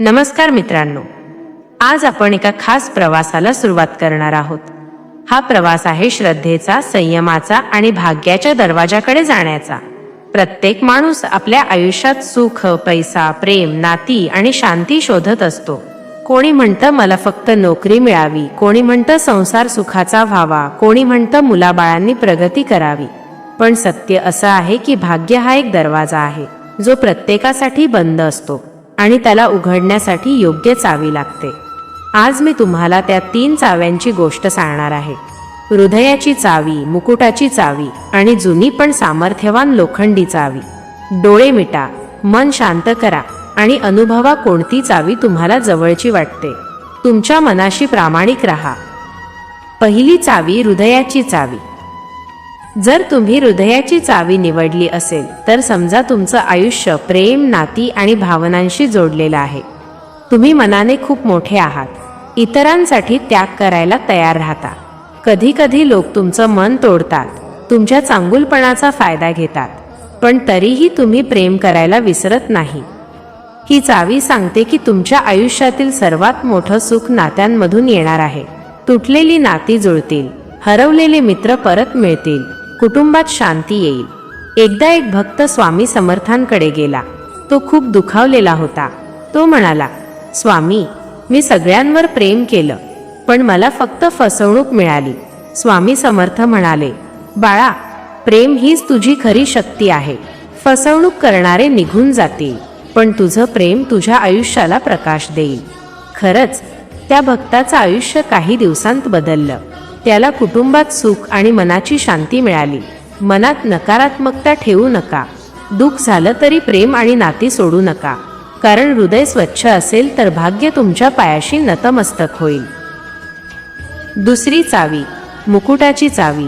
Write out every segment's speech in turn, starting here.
नमस्कार मित्रांनो. आज आपण एका खास प्रवासाला सुरुवात करणार आहोत. हा प्रवास आहे श्रद्धेचा संयमाचा आणि भाग्याच्या दरवाजाकडे जाण्याचा. प्रत्येक माणूस आपल्या आयुष्यात सुख पैसा प्रेम नाती आणि शांती शोधत असतो. कोणी म्हणतं मला फक्त नोकरी मिळावी कोणी म्हणतं संसार सुखाचा व्हावा कोणी म्हणतं मुलाबाळांनी प्रगती करावी. पण सत्य असं आहे की भाग्य हा एक दरवाजा आहे जो प्रत्येकासाठी बंद असतो. आणि त्याला उघडण्यासाठी योग्य चावी लागते. आज मी तुम्हाला त्या तीन चाव्यांची गोष्ट सांगणार आहे. हृदयाची चावी मुकुटाची चावी आणि जुनी पण सामर्थ्यवान लोखंडी चावी. डोळे मिटा मन शांत करा आणि अनुभवा कोणती चावी तुम्हाला जवळची वाटते. तुमच्या मनाशी प्रामाणिक राहा. पहिली चावी हृदयाची चावी. जर तुम्ही हृदयाची चावी निवडली असेल तर समजा तुमचं आयुष्य प्रेम नाती आणि भावनांशी जोडलेलं आहे. तुम्ही मनाने खूप मोठे आहात. इतरांसाठी त्याग करायला तयार राहता. कधी कधी लोक तुमचं मन तोडतात तुमच्या चांगुलपणाचा फायदा घेतात पण तरीही तुम्ही प्रेम करायला विसरत नाही. ही चावी सांगते की तुमच्या आयुष्यातील सर्वात मोठं सुख नात्यांमधून येणार आहे. तुटलेली नाती जुळतील हरवलेले मित्र परत मिळतील. कुटुंबात शांती येईल. एकदा एक भक्त स्वामी समर्थांकडे गेला. तो खूप दुखावलेला होता. तो म्हणाला स्वामी मी सगळ्यांवर प्रेम केलं पण मला फक्त फसवणूक मिळाली. स्वामी समर्थ म्हणाले बाळा प्रेम हीच तुझी खरी शक्ती आहे. फसवणूक करणारे निघून जातील पण तुझं प्रेम तुझ्या आयुष्याला प्रकाश देईल. खरंच त्या भक्ताचं आयुष्य काही दिवसांत बदललं. त्याला कुटुंबात सुख आणि मनाची शांती मिळाली. मनात नकारात्मकता ठेवू नका. दुःख झालं तरी प्रेम आणि नाती सोडू नका. कारण हृदय स्वच्छ असेल तर भाग्य तुमच्या पायाशी नतमस्तक होईल. दुसरी चावी मुकुटाची चावी.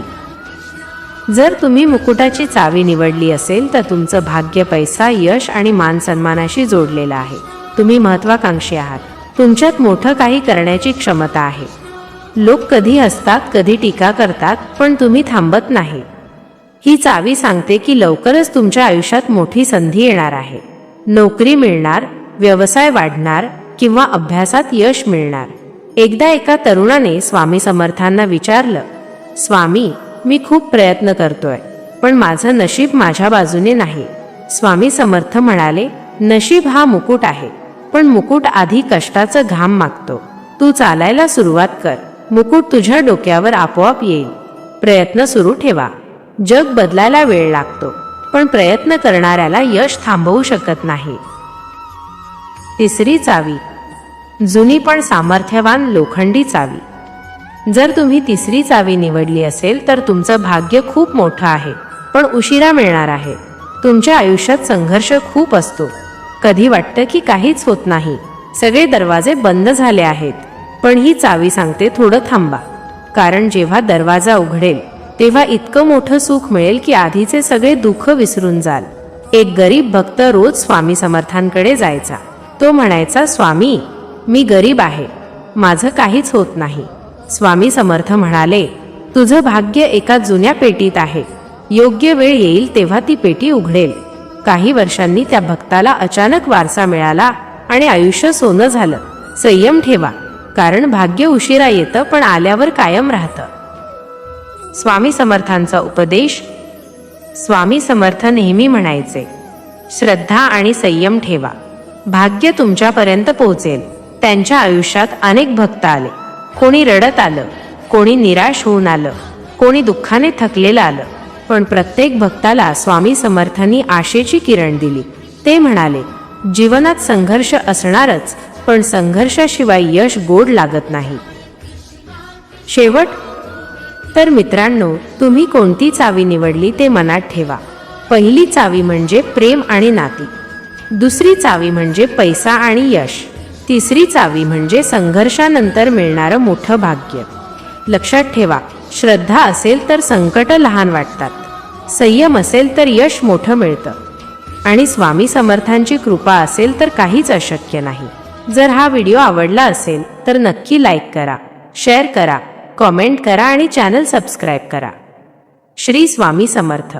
जर तुम्ही मुकुटाची चावी निवडली असेल तर तुमचं भाग्य पैसा यश आणि मान सन्मानाशी जोडलेलं आहे. तुम्ही महत्वाकांक्षी आहात. तुमच्यात मोठं काही करण्याची क्षमता आहे. लोक कधी असतात कधी टीका करतात पण तुम्ही थांबत नाही. ही चावी सांगते की लवकरच तुमच्या आयुष्यात मोठी संधी येणार आहे. नोकरी मिळणार व्यवसाय वाढणार किंवा अभ्यासात यश मिळणार. एकदा एका तरुणाने स्वामी समर्थांना विचारलं स्वामी मी खूप प्रयत्न करतोय पण माझं नशीब माझ्या बाजूने नाही. स्वामी समर्थ म्हणाले नशीब हा मुकुट आहे पण मुकुट आधी कष्टाचं घाम मागतो. तू चालायला सुरुवात कर. मुकुट तुझ्या डोक्यावर आपोआप येईल. प्रयत्न सुरू ठेवा. जग बदलायला वेळ लागतो पण प्रयत्न करणाऱ्याला यश थांबवू शकत नाही. तिसरी चावी. जुनी पण सामर्थ्यवान लोखंडी चावी. जर तुम्ही तिसरी चावी निवडली असेल तर तुमचं भाग्य खूप मोठं आहे पण उशिरा मिळणार आहे. तुमच्या आयुष्यात संघर्ष खूप असतो. कधी वाटतं की काहीच होत नाही. सगळे दरवाजे बंद झाले आहेत. पण ही चावी सांगते थोडं थांबा. कारण जेव्हा दरवाजा उघडेल तेव्हा इतकं मोठं सुख मिळेल की आधीचे सगळे दुःख विसरून जाल. एक गरीब भक्त रोज स्वामी समर्थांकडे जायचा. तो म्हणायचा स्वामी मी गरीब आहे. माझं काहीच होत नाही. स्वामी समर्थ म्हणाले तुझं भाग्य एका जुन्या पेटीत आहे. योग्य वेळ येईल तेव्हा ती पेटी उघडेल. काही वर्षांनी त्या भक्ताला अचानक वारसा मिळाला आणि आयुष्य सोनं झालं. संयम ठेवा. कारण भाग्य उशिरा येतं पण आल्यावर कायम राहतं. स्वामी समर्थांचा उपदेश स्वामी समर्थ नेहमी म्हणायचे श्रद्धा आणि संयम ठेवा. भाग्य तुमच्यापर्यंत पोहोचेल. त्यांच्या आयुष्यात अनेक भक्त आले. कोणी रडत आलं कोणी निराश होऊन आलं कोणी दुःखाने थकलेलं आलं. पण प्रत्येक भक्ताला स्वामी समर्थांनी आशेची किरण दिली. ते म्हणाले जीवनात संघर्ष असणारच पण संघर्षाशिवाय यश गोड लागत नाही. शेवट तर मित्रांनो तुम्ही कोणती चावी निवडली ते मनात ठेवा. पहिली चावी म्हणजे प्रेम आणि नाती. दुसरी चावी म्हणजे पैसा आणि यश. तिसरी चावी म्हणजे संघर्षानंतर मिळणारं मोठं भाग्य. लक्षात ठेवा श्रद्धा असेल तर संकट लहान वाटतात. संयम असेल तर यश मोठं मिळतं. आणि स्वामी समर्थांची कृपा असेल तर काहीच अशक्य नाही. जर हा व्हिडिओ आवडला असेल तर नक्की लाईक करा शेअर करा कॉमेंट करा आणि चॅनल सबस्क्राईब करा. श्री स्वामी समर्थ.